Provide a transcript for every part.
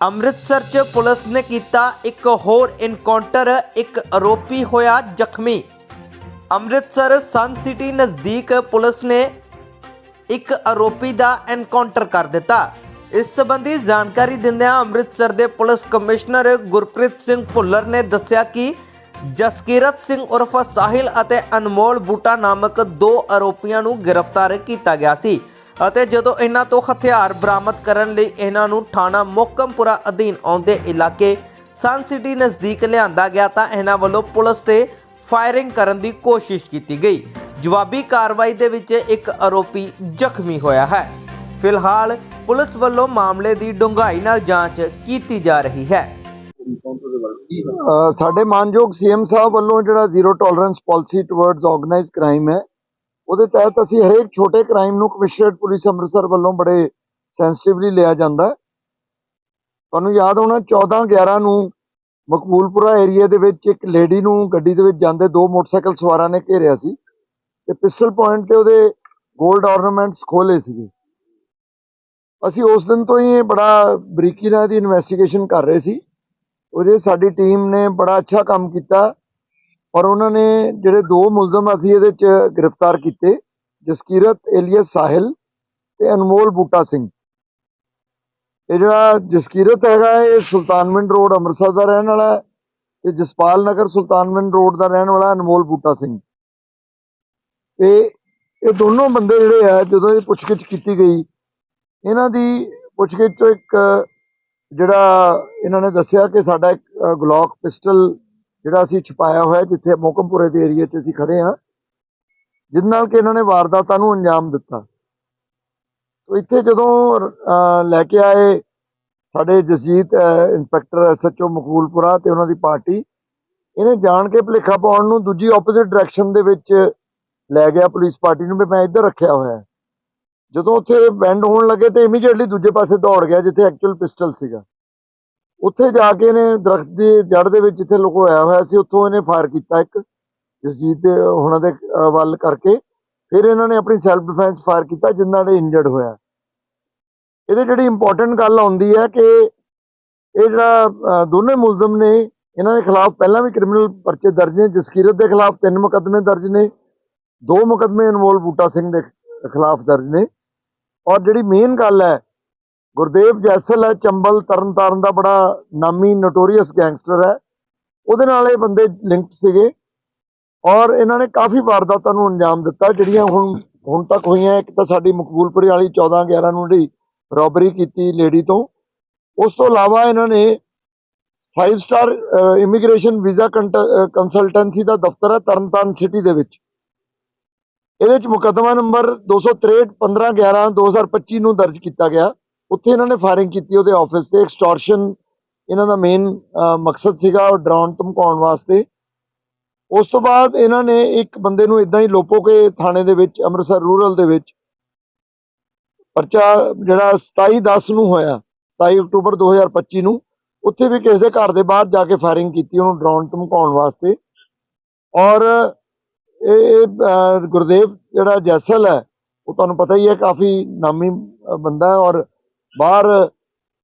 ਅੰਮ੍ਰਿਤਸਰ 'ਚ ਪੁਲਿਸ ਨੇ ਕੀਤਾ ਇੱਕ ਹੋਰ ਇਨਕਾਊਂਟਰ ਇੱਕ ਆਰੋਪੀ ਹੋਇਆ ਜ਼ਖਮੀ। ਅੰਮ੍ਰਿਤਸਰ ਸਨ ਸਿਟੀ ਨਜ਼ਦੀਕ ਪੁਲਿਸ ਨੇ ਇੱਕ ਆਰੋਪੀ ਦਾ ਐਨਕਾਊਂਟਰ ਕਰ ਦਿੱਤਾ। ਇਸ ਸੰਬੰਧੀ ਜਾਣਕਾਰੀ ਦਿੰਦਿਆਂ ਅੰਮ੍ਰਿਤਸਰ ਦੇ ਪੁਲਿਸ ਕਮਿਸ਼ਨਰ ਗੁਰਪ੍ਰੀਤ ਸਿੰਘ ਭੁੱਲਰ ਨੇ ਦੱਸਿਆ ਕਿ ਜਸਕੀਰਤ ਸਿੰਘ ਉਰਫ ਸਾਹਿਲ ਅਤੇ ਅਨਮੋਲ ਬੂਟਾ ਨਾਮਕ ਦੋ ਆਰੋਪੀਆਂ ਨੂੰ ਗ੍ਰਿਫਤਾਰ ਕੀਤਾ ਗਿਆ ਸੀ। ਅਤੇ ਜਦੋਂ ਇਹਨਾਂ ਤੋਂ ਹਥਿਆਰ ਬਰਾਮਦ ਕਰਨ ਲਈ ਇਹਨਾਂ ਨੂੰ ਥਾਣਾ ਮੋਕਮਪੁਰਾ ਅਧੀਨ ਆਉਂਦੇ ਇਲਾਕੇ ਸਨ ਸਿਟੀ ਨਜ਼ਦੀਕ ਲਿਆਂਦਾ ਗਿਆ ਤਾਂ ਇਹਨਾਂ ਵੱਲੋਂ ਪੁਲਿਸ ਤੇ ਫਾਇਰਿੰਗ ਕਰਨ ਦੀ ਕੋਸ਼ਿਸ਼ ਕੀਤੀ ਗਈ। ਜਵਾਬੀ ਕਾਰਵਾਈ ਦੇ ਵਿੱਚ ਇੱਕ ਆਰੋਪੀ ਜ਼ਖਮੀ ਹੋਇਆ ਹੈ। ਫਿਲਹਾਲ ਪੁਲਿਸ ਵੱਲੋਂ ਮਾਮਲੇ ਦੀ ਡੂੰਘਾਈ ਨਾਲ ਜਾਂਚ ਕੀਤੀ ਜਾ ਰਹੀ ਹੈ। ਸਾਡੇ ਮਾਨਯੋਗ ਸੀਐਮ ਸਾਹਿਬ ਵੱਲੋਂ ਜਿਹੜਾ zero tolerance policy towards organised crime ਹੈ ਉਹਦੇ ਤਹਿਤ ਅਸੀਂ ਹਰੇਕ ਛੋਟੇ ਕ੍ਰਾਈਮ ਨੂੰ ਕਮਿਸ਼ਨਰੇਟ ਪੁਲਿਸ ਅੰਮ੍ਰਿਤਸਰ ਵੱਲੋਂ ਬੜੇ ਸੈਂਸਿਟਿਵਲੀ ਲਿਆ ਜਾਂਦਾ ਤੁਹਾਨੂੰ ਯਾਦ ਹੋਣਾ 14 11 ਨੂੰ ਮਕਬੂਲਪੁਰਾ ਏਰੀਆ ਦੇ ਵਿੱਚ ਇੱਕ ਲੇਡੀ ਨੂੰ ਗੱਡੀ ਦੇ ਵਿੱਚ ਜਾਂਦੇ ਦੋ ਮੋਟਰਸਾਈਕਲ ਸਵਾਰਾਂ ਨੇ ਘੇਰਿਆ ਸੀ ਤੇ ਪਿਸਟਲ ਪੁਆਇੰਟ ਤੇ ਉਹਦੇ 골ਡ ਆਰਨਾਮੈਂਟਸ ਖੋਲੇ ਸੀਗੇ। ਅਸੀਂ ਉਸ ਦਿਨ ਤੋਂ ਹੀ ਇਹ ਬੜਾ ਬਰੀਕੀ ਨਾਲ ਇਹਦੀ ਇਨਵੈਸਟੀਗੇਸ਼ਨ ਕਰ ਰਹੇ ਸੀ। ਉਹਦੇ ਸਾਡੀ ਟੀਮ ਨੇ ਬੜਾ ਅੱਛਾ ਕੰਮ ਕੀਤਾ ਔਰ ਉਹਨਾਂ ਨੇ ਜਿਹੜੇ ਦੋ ਮੁਲਜ਼ਮ ਅਸੀਂ ਇਹਦੇ ਚ ਗ੍ਰਿਫਤਾਰ ਕੀਤੇ ਜਸਕੀਰਤ ਏਲੀਅਸ ਸਾਹਿਲ ਤੇ ਅਨਮੋਲ ਬੂਟਾ ਸਿੰਘ। ਇਹ ਜਿਹੜਾ ਜਸਕੀਰਤ ਹੈਗਾ ਇਹ ਸੁਲਤਾਨਵਿੰਡ ਰੋਡ ਅੰਮ੍ਰਿਤਸਰ ਦਾ ਰਹਿਣ ਵਾਲਾ ਹੈ ਤੇ ਜਸਪਾਲ ਨਗਰ ਸੁਲਤਾਨਵਿੰਡ ਰੋਡ ਦਾ ਰਹਿਣ ਵਾਲਾ ਅਨਮੋਲ ਬੂਟਾ ਸਿੰਘ। ਤੇ ਇਹ ਦੋਨੋਂ ਬੰਦੇ ਜਿਹੜੇ ਆ ਜਦੋਂ ਇਹ ਪੁੱਛਗਿੱਛ ਕੀਤੀ ਗਈ ਇਹਨਾਂ ਦੀ ਪੁੱਛਗਿੱਛ ਤੋਂ ਇੱਕ ਜਿਹੜਾ ਇਹਨਾਂ ਨੇ ਦੱਸਿਆ ਕਿ ਸਾਡਾ ਇੱਕ ਅ, ਗਲੌਕ ਪਿਸਟਲ ਜਿਹੜਾ ਅਸੀਂ ਛੁਪਾਇਆ ਹੋਇਆ ਜਿੱਥੇ ਮੋਕਮਪੁਰੇ ਦੇ ਏਰੀਆ 'ਚ ਅਸੀਂ ਖੜੇ ਹਾਂ ਜਿਸ ਨਾਲ ਕਿ ਇਹਨਾਂ ਨੇ ਵਾਰਦਾਤਾਂ ਨੂੰ ਅੰਜਾਮ ਦਿੱਤਾ। ਤੋ ਇੱਥੇ ਜਦੋਂ ਲੈ ਕੇ ਆਏ ਸਾਡੇ ਜਸਜੀਤ ਅ, ਇੰਸਪੈਕਟਰ ਐਸਐਚਓ ਮਕਬੂਲਪੁਰਾ ਤੇ ਉਹਨਾਂ ਦੀ ਪਾਰਟੀ ਇਹਨੇ ਜਾਣ ਕੇ ਭੁਲੇਖਾ ਪਾਉਣ ਨੂੰ ਦੂਜੀ ਆਪੋਜ਼ਿਟ ਡਾਇਰੈਕਸ਼ਨ ਦੇ ਵਿੱਚ ਲੈ ਗਿਆ ਪੁਲਿਸ ਪਾਰਟੀ ਨੂੰ ਵੀ ਮੈਂ ਇੱਧਰ ਰੱਖਿਆ ਹੋਇਆ। ਜਦੋਂ ਉੱਥੇ ਬੈਂਡ ਹੋਣ ਲੱਗੇ ਤੇ ਇਮੀਡੀਏਟਲੀ ਦੂਜੇ ਪਾਸੇ ਦੌੜ ਗਿਆ ਜਿੱਥੇ ਐਕਚੁਅਲ ਪਿਸਟਲ ਸੀਗਾ। ਉੱਥੇ ਜਾ ਕੇ ਇਹਨੇ ਦਰਖਤ ਦੀ ਜੜ ਦੇ ਵਿੱਚ ਜਿੱਥੇ ਲੁਕੋਇਆ ਹੋਇਆ ਸੀ, ਉੱਥੋਂ ਇਹਨੇ ਫਾਇਰ ਕੀਤਾ ਇੱਕ, ਜਸਜੀਤ ਦੇ ਉਹਨਾਂ ਦੇ ਵੱਲ ਕਰਕੇ। ਫਿਰ ਇਹਨਾਂ ਨੇ ਆਪਣੀ ਸੈਲਫ ਡਿਫੈਂਸ ਫਾਇਰ ਕੀਤਾ ਜਿੰਨਾਂ ਨੇ ਇੰਜਰਡ ਹੋਇਆ। ਇਹਦੇ ਜਿਹੜੀ ਇੰਪੋਰਟੈਂਟ ਗੱਲ ਆਉਂਦੀ ਹੈ ਕਿ ਇਹ ਜਿਹੜਾ ਦੋਨੇ ਮੁਲਜ਼ਮ ਨੇ, ਇਹਨਾਂ ਦੇ ਖਿਲਾਫ ਪਹਿਲਾਂ ਵੀ ਕ੍ਰਿਮੀਨਲ ਪਰਚੇ ਦਰਜ ਨੇ, ਜਸਕੀਰਤ ਦੇ ਖਿਲਾਫ ਤਿੰਨ ਮੁਕੱਦਮੇ ਦਰਜ ਨੇ, ਦੋ ਮੁਕੱਦਮੇ ਅਨਮੋਲ ਬੂਟਾ ਸਿੰਘ ਦੇ ਖਿਲਾਫ ਦਰਜ ਨੇ। ਔਰ ਜਿਹੜੀ ਮੇਨ ਗੱਲ ਹੈ ਗੁਰਦੇਵ ਜੈਸਲ ਹੈ, ਚੰਬਲ ਤਰਨਤਾਰਨ ਦਾ ਬੜਾ ਨਾਮੀ ਨੋਟੋਰੀਅਸ ਗੈਂਗਸਟਰ ਹੈ। ਉਹਦੇ ਨਾਲ ਇਹ ਬੰਦੇ ਲਿੰਕਡ ਸੀਗੇ ਔਰ ਇਹਨਾਂ ਨੇ ਕਾਫੀ ਵਾਰਦਾਤਾਂ ਨੂੰ ਅੰਜਾਮ ਦਿੱਤਾ, ਜਿਹੜੀਆਂ ਹੁਣ ਹੁਣ ਤੱਕ ਹੋਈਆਂ। ਇੱਕ ਤਾਂ ਸਾਡੀ ਮਕਬੂਲਪੁਰੀ ਵਾਲੀ 14 11 ਨੂੰ ਜਿਹੜੀ ਰੋਬਰੀ ਕੀਤੀ ਲੇਡੀ ਤੋਂ। ਉਸ ਤੋਂ ਇਲਾਵਾ ਇਹਨਾਂ ਨੇ 5 ਸਟਾਰ ਇਮੀਗ੍ਰੇਸ਼ਨ ਵੀਜ਼ਾ ਕੰਸਲਟੈਂਸੀ ਦਾ ਦਫ਼ਤਰ ਹੈ ਤਰਨਤਾਰਨ ਸਿਟੀ ਦੇ ਵਿੱਚ। ਇਹਦੇ ਚ ਮੁਕੱਦਮਾ ਨੰਬਰ 263 15 11 2025 ਨੂੰ ਦਰਜ ਕੀਤਾ ਗਿਆ। ਉੱਥੇ ਇਹਨਾਂ ਨੇ ਫਾਇਰਿੰਗ ਕੀਤੀ ਉਹਦੇ ਆਫਿਸ ਤੇ ਐਕਸਟੋਰਸ਼ਨ ਇਹਨਾਂ ਦਾ ਮੇਨ ਮਕਸਦ ਸੀਗਾ ਉਹ ਡਰਾਉਣ ਧਮਕਾਉਣ ਵਾਸਤੇ। ਉਸ ਤੋਂ ਬਾਅਦ ਇਹਨਾਂ ਨੇ ਇੱਕ ਬੰਦੇ ਨੂੰ ਇਦਾਂ ਹੀ ਲੋਪੋ ਕੇ ਥਾਣੇ ਦੇ ਵਿੱਚ ਅੰਮ੍ਰਿਤਸਰ ਰੂਰਲ ਦੇ ਵਿੱਚ ਪਰਚਾ ਜਿਹੜਾ 27 10 ਨੂੰ ਹੋਇਆ 27 ਅਕਤੂਬਰ 2025 ਨੂੰ ਉੱਥੇ ਵੀ ਕਿਸੇ ਦੇ ਘਰ ਦੇ ਬਾਹਰ ਜਾ ਕੇ ਫਾਇਰਿੰਗ ਕੀਤੀ ਉਹਨੂੰ ਡਰਾਉਣ ਧਮਕਾਉਣ ਵਾਸਤੇ। ਔਰ ਇਹ ਇਹ, ਗੁਰਦੇਵ ਜਿਹੜਾ ਜੈਸਲ ਹੈ ਉਹ ਤੁਹਾਨੂੰ ਪਤਾ ਹੀ ਹੈ ਕਾਫੀ ਨਾਮੀ ਬੰਦਾ ਔਰ ਬਾਹਰ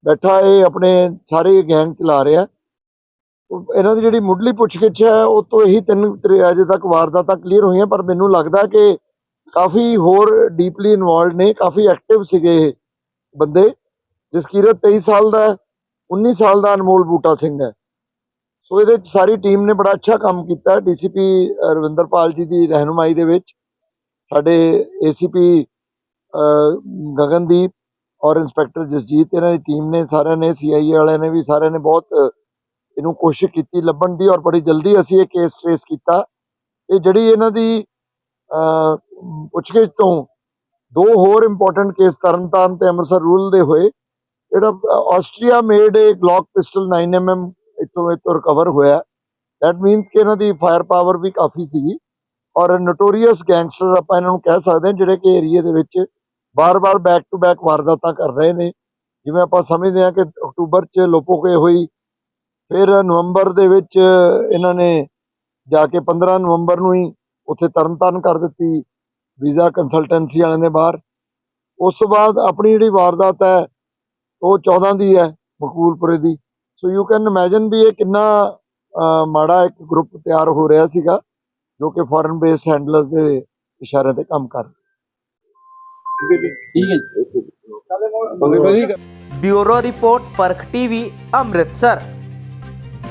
ਬੈਠਾ ਇਹ ਆਪਣੇ ਸਾਰੇ ਗੈਂਗ ਚਲਾ ਰਿਹਾ। ਇਹਨਾਂ ਦੀ ਜਿਹੜੀ ਮੁੱਢਲੀ ਪੁੱਛਗਿੱਛ ਹੈ, ਉਹ ਤੋਂ ਇਹੀ ਤਿੰਨ ਅਜੇ ਤੱਕ ਵਾਰਦਾਤਾਂ ਕਲੀਅਰ ਹੋਈਆਂ, ਪਰ ਮੈਨੂੰ ਲੱਗਦਾ ਕਿ ਕਾਫੀ ਹੋਰ ਡੀਪਲੀ ਇਨਵੋਲਡ ਨੇ, ਕਾਫੀ ਐਕਟਿਵ ਸੀਗੇ ਇਹ ਬੰਦੇ ਜਸਕੀਰਤ 23 ਸਾਲ ਦਾ ਹੈ 19 ਸਾਲ ਦਾ ਅਨਮੋਲ ਬੂਟਾ ਸਿੰਘ ਹੈ। ਸੋ ਇਹਦੇ ਚ ਸਾਰੀ ਟੀਮ ਨੇ ਬੜਾ ਅੱਛਾ ਕੰਮ ਕੀਤਾ ਡੀਸੀਪੀ ਰਵਿੰਦਰਪਾਲ ਜੀ ਦੀ ਰਹਿਨੁਮਾਈ ਦੇ ਵਿੱਚ। ਸਾਡੇ ਏਸੀਪੀ ਗਗਨਦੀਪ ਔਰ ਇੰਸਪੈਕਟਰ ਜਸਜੀਤ, ਇਹਨਾਂ ਦੀ ਟੀਮ ਨੇ, ਸਾਰਿਆਂ ਨੇ ਸੀਆਈਏ ਵਾਲਿਆਂ ਨੇ ਵੀ, ਸਾਰਿਆਂ ਨੇ ਬਹੁਤ ਇਹਨੂੰ ਕੋਸ਼ਿਸ਼ ਕੀਤੀ, ਲੱਭਣ ਦੀ ਔਰ ਬੜੀ ਜਲਦੀ ਅਸੀਂ ਇਹ ਕੇਸ ਟ੍ਰੇਸ ਕੀਤਾ। ਇਹ ਜਿਹੜੀ ਇਹਨਾਂ ਦੀ ਪੁੱਛਗਿੱਛ ਤੋਂ ਦੋ ਹੋਰ ਇੰਪੋਰਟੈਂਟ ਕੇਸ ਤਰਨਤਾਰਨ ਤੇ ਅੰਮ੍ਰਿਤਸਰ ਰੂਰਲ ਦੇ ਹੋਏ, ਜਿਹੜਾ Austria made a Glock pistol 9mm ਇੱਥੋਂ ਇੱਥੋਂ ਰਿਕਵਰ ਹੋਇਆ। ਦੈਟ ਮੀਨਸ ਕਿ ਇਹਨਾਂ ਦੀ ਫਾਇਰ ਪਾਵਰ ਵੀ ਕਾਫੀ ਸੀਗੀ। ਔਰ ਨੋਟੋਰੀਅਸ ਗੈਂਗਸਟਰ ਆਪਾਂ ਇਹਨਾਂ ਨੂੰ ਕਹਿ ਸਕਦੇ ਹਾਂ, ਜਿਹੜੇ ਕਿ ਏਰੀਆ ਦੇ ਵਿੱਚ ਵਾਰ ਵਾਰ ਬੈਕ ਟੂ ਬੈਕ ਵਾਰਦਾਤਾਂ ਕਰ ਰਹੇ ਨੇ। ਜਿਵੇਂ ਆਪਾਂ ਸਮਝਦੇ ਹਾਂ ਕਿ ਅਕਤੂਬਰ 'ਚ ਲੋਪੋਕੇ ਹੋਈ, ਫਿਰ ਨਵੰਬਰ ਦੇ ਵਿੱਚ ਇਹਨਾਂ ਨੇ ਜਾ ਕੇ 15 ਨਵੰਬਰ ਨੂੰ ਹੀ ਉੱਥੇ ਤਰਨਤਾਰਨ ਕਰ ਦਿੱਤੀ, ਵੀਜ਼ਾ ਕੰਸਲਟੈਂਸੀ ਵਾਲਿਆਂ ਦੇ ਬਾਹਰ। ਉਸ ਤੋਂ ਬਾਅਦ ਆਪਣੀ ਜਿਹੜੀ ਵਾਰਦਾਤ ਹੈ, ਉਹ 14 ਦੀ ਹੈ, ਮਕਬੂਲਪੁਰੇ ਦੀ। ਸੋ ਯੂ ਕੈਨ ਇਮੇਜਿਨ ਵੀ ਇਹ ਕਿੰਨਾ ਮਾੜਾ ਇੱਕ ਗਰੁੱਪ ਤਿਆਰ ਹੋ ਰਿਹਾ ਸੀਗਾ, ਜੋ ਕਿ ਫੋਰਨ ਬੇਸ ਹੈਂਡਲਰਸ ਦੇ ਇਸ਼ਾਰੇ ਤੇ ਕੰਮ ਕਰ ਰਿਹਾ ਠੀਕ ਹੈ ਜੀ। Bureau report Parakh TV Amritsar.